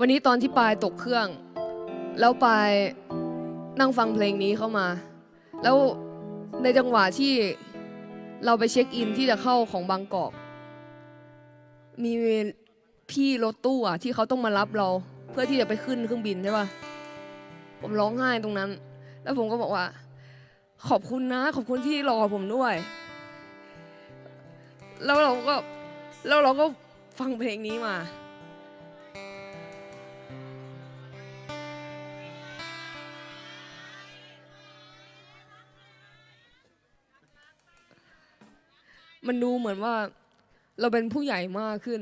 วันนี้ตอนที่ปายตกเครื่อง แล้วปายนั่งฟังเพลงนี้เข้ามา แล้วในจังหวะที่เราไปเช็คอินที่จะเข้าของบางกอก มีพี่รถตู้อะที่เขาต้องมารับเรา เพื่อที่จะไปขึ้นเครื่องบินใช่ปะผมร้องไห้ตรงนั้น แล้วผมก็บอกว่า ขอบคุณนะ ขอบคุณที่รอผมด้วย แล้วเราก็แล้วเราก็ฟังเพลงนี้มา มันดูเหมือนว่าเราเป็นผู้ใหญ่มากขึ้น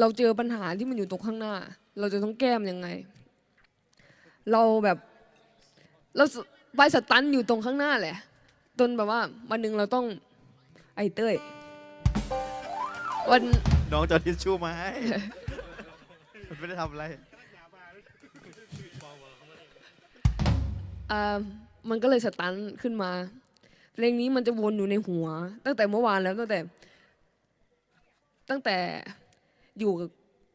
เราเจอปัญหาที่มันอยู่ตรงข้างหน้า เราจะต้องแก้มยังไง เราแบบเราสไปสตันอยู่ตรงข้างหน้าแหละจนแบบว่าวันหนึ่งเราต้องไอ้เต้ยวันน้องจะเอาทิชชู่มาให้ไม่ได้ทำอะไร อ่ามันก็เลยสตันขึ้นมา เพลงนี้มันจะวนอยู่ในหัว ตั้งแต่เมื่อวานแล้วตั้งแต่ ตั้งแต่อยู่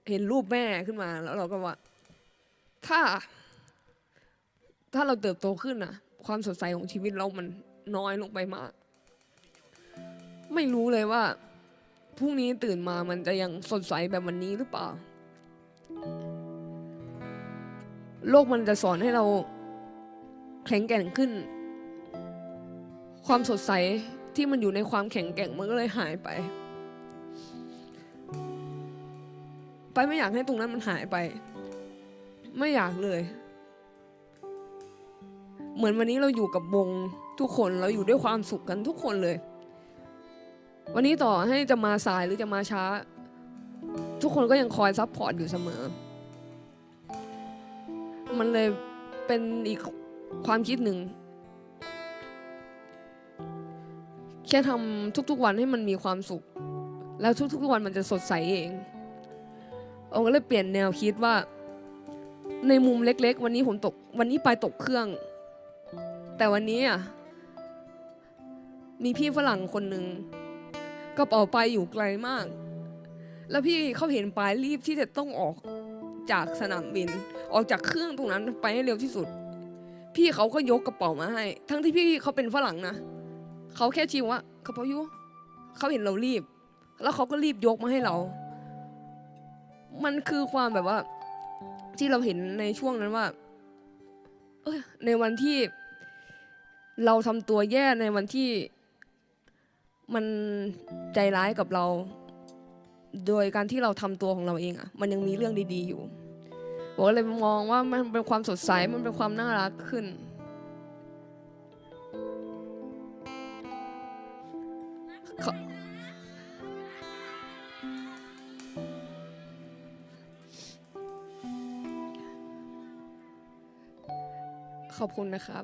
เห็นรูปแม่ขึ้นมา แล้วเราก็ว่า ถ้า ถ้าเราเติบโตขึ้นอะความสดใสของชีวิตเรามันน้อยลงไปมาก ไม่รู้เลยว่าพรุ่งนี้ตื่นมามันจะยังสดใสแบบวันนี้หรือเปล่า โลกมันจะสอนให้เราแข็งแกร่งขึ้น ความสดใสที่มันอยู่ในความแข็งแกร่งมันก็เลยหายไป ไปไม่อยากให้ตรงนั้นมันหายไป ไม่อยากเลย เหมือนวันนี้เราอยู่กับวงทุกคนเราอยู่ด้วยความสุขกันทุกคนเลย วันนี้ต่อให้จะมาสายหรือจะมาช้า ทุกคนก็ยังคอยซัพพอร์ตอยู่เสมอ มันเลยเป็นอีกความคิดหนึ่ง แค่ทำทุกๆวันให้มันมีความสุข แล้วทุกๆวันมันจะสดใสเององก็เลยเปลี่ยนแนวคิดว่า ในมุมเล็ก ๆ วันนี้ผมตกวันนี้ไปตกเครื่อง แต่วันนี้อะมีพี่ฝรั่งคนหนึ่งกระเป๋าไปอยู่ไกลมาก แล้วพี่เขาเห็นปลายรีบที่จะต้องออกจากสนามบิน ออกจากเครื่องตรงนั้นไปให้เร็วที่สุด พี่เขาก็ยกกระเป๋ามาให้ ทั้งที่พี่เขาเป็นฝรั่งนะ เขาแค่ชี้ว่าเป๋าอยู่เขาเห็นเรารีบ แล้วเขาก็รีบยกมาให้เรา มันคือความแบบว่า ที่เราเห็นในช่วงนั้นว่า เอยในวันที่เราทำตัวแย่ในวันที่มันใจร้ายกับเรา โดยการที่เราทำตัวของเราเองอะมันยังมีเรื่องดี ๆ อยู่ผมก็เลยมองว่ามันเป็นความสดใสมันเป็นความน่ารักขึ้น ขอบคุณนะครับ